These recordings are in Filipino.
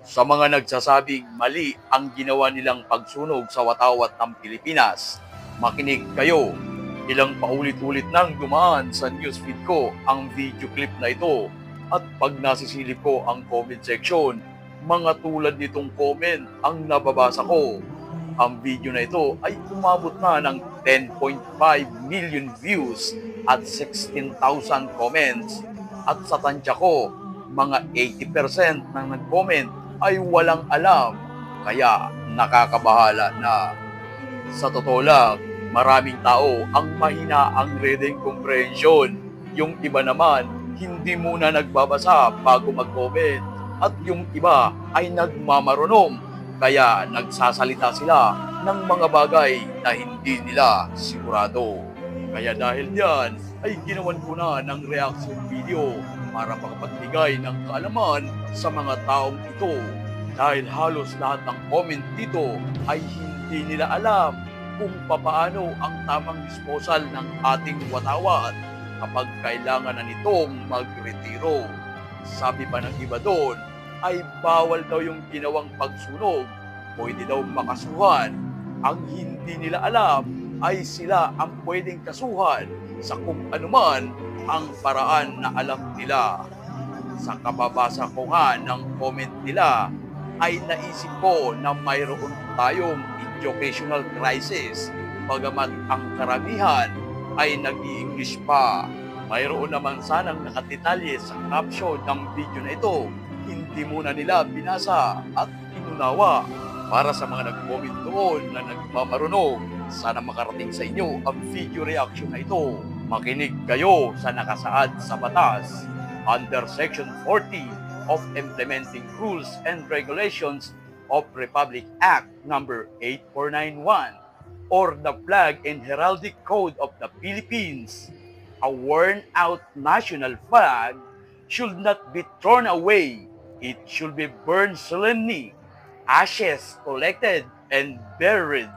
Sa mga nagsasabing mali ang ginawa nilang pagsunog sa watawat ng Pilipinas, makinig kayo. Ilang paulit-ulit nang dumaan sa newsfeed ko ang video clip na ito at pag nasisilip ko ang comment section, mga tulad nitong comment ang nababasa ko. Ang video na ito ay umabot na ng 10.5 million views at 16,000 comments. At sa tansya ko, mga 80% ng nag-comment ay walang alam. Kaya nakakabahala na. Sa totoo lang, maraming tao ang mahina ang reading comprehension. Yung iba naman, hindi muna nagbabasa bago mag-comment. At yung iba ay nagmamarunong. Kaya nagsasalita sila ng mga bagay na hindi nila sigurado. Kaya dahil yan, ay ginawan ko na ng reaction video para makapagbigay ng kaalaman sa mga taong ito. Dahil halos lahat ng comment dito ay hindi nila alam kung papaano ang tamang disposal ng ating watawat kapag kailangan na nitong magretiro. Sabi pa ng iba doon, ay bawal daw yung ginawang pagsunog. Pwede daw makasuhan. Ang hindi nila alam ay sila ang pwedeng kasuhan sa kung anuman ang paraan na alam nila. Sa kababasa ko nga ng comment nila, ay naisip ko na mayroon tayong educational crisis bagamat ang karamihan ay nag-i-English pa. Mayroon naman sanang nakatitalye sa caption ng video na ito. Hindi muna nila binasa at inunawa. Para sa mga nag-comment doon na nagmamarunong, sana makarating sa inyo ang video reaction na ito. Makinig kayo sa nakasaad sa batas under Section 40 of Implementing Rules and Regulations of Republic Act Number 8491 or the Flag and Heraldic Code of the Philippines. A worn-out national flag should not be thrown away. It should be burned solemnly, ashes collected and buried.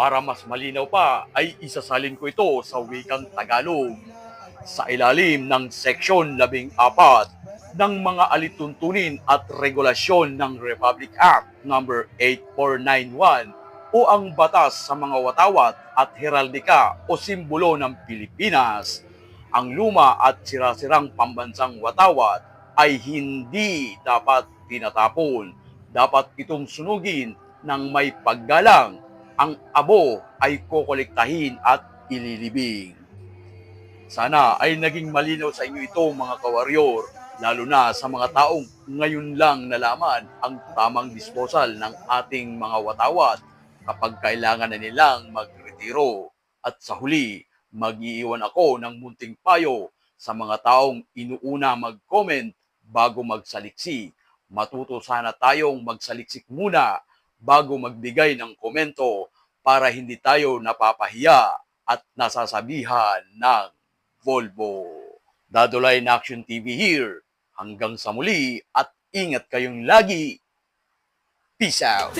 Para mas malinaw pa, ay isasalin ko ito sa wikang Tagalog sa ilalim ng Seksyon 14 ng mga alituntunin at regulasyon ng Republic Act No. 8491 o ang batas sa mga watawat at heraldika o simbolo ng Pilipinas. Ang luma at sirasirang pambansang watawat ay hindi dapat tinatapon. Dapat itong sunugin ng may paggalang. Ang abo ay kokolektahin at ililibing. Sana ay naging malinaw sa inyo ito mga kawaryor, lalo na sa mga taong ngayon lang nalaman ang tamang disposal ng ating mga watawat kapag kailangan na nilang magretiro. At sa huli, mag-iiwan ako ng munting payo sa mga taong inuuna mag-comment bago magsaliksi. Matuto sana tayong magsaliksik muna bago magbigay ng komento para hindi tayo napapahiya at nasasabihan ng Volvo. Dadulay na Action TV here. Hanggang sa muli at ingat kayong lagi. Peace out!